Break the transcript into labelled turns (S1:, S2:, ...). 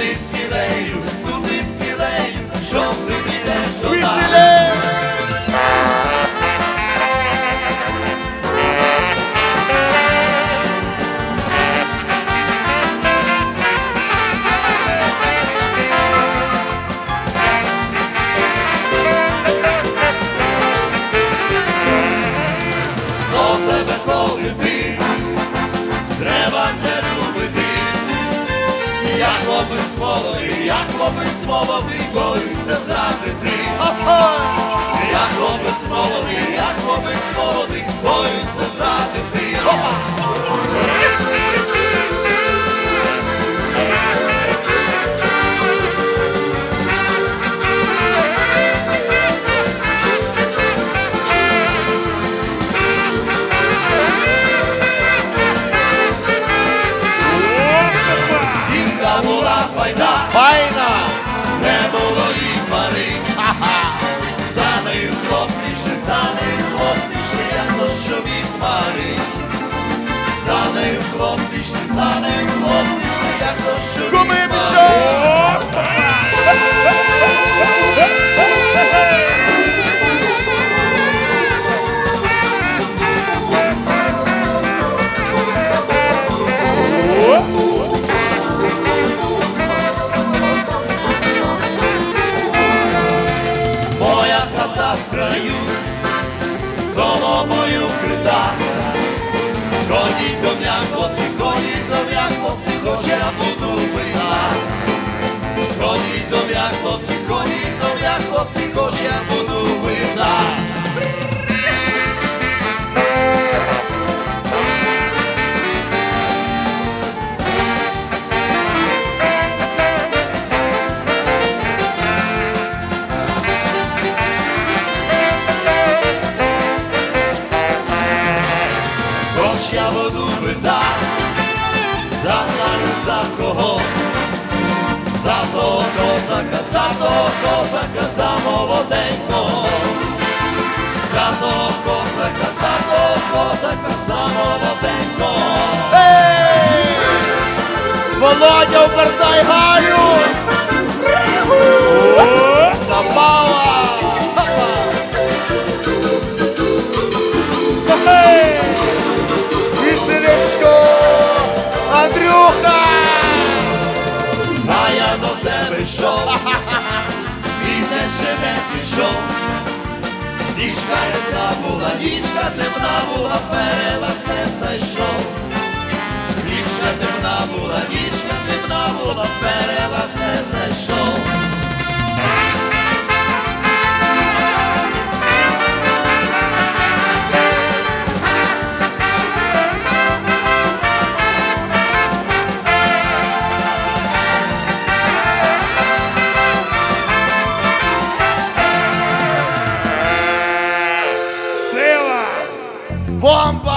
S1: Сусідський лею, хлопець молодий, я хлопець молодий, боюся знати ти. Я хлопець молодий, я хлопець молодий, була файна,
S2: Файна!
S1: не було і пари. За нею хлопці йшли, за нею хлопці йшли, як дощові хмари. За нею хлопці йшли, за нею хлопці йшли, як дощові що хмари. соломою крита. Ходіть до мене, хлопці, ходіть до мене, хлопці, хоч я буду бита. Ходіть до мене, хлопці, ходіть до мене, хлопці, хоч я буду Хоч я буду бита, да знаю за кого. За того козака, за того козака, за молоденького. За того козака, за того козака, за молоденького.
S2: Володя, обертай Галю!
S1: Йшов, місяць не зійшов. Нічка темна була, нічка темна була, перелаз не знайшов. Нічка темна була, нічка темна була, перелаз
S2: Bomba!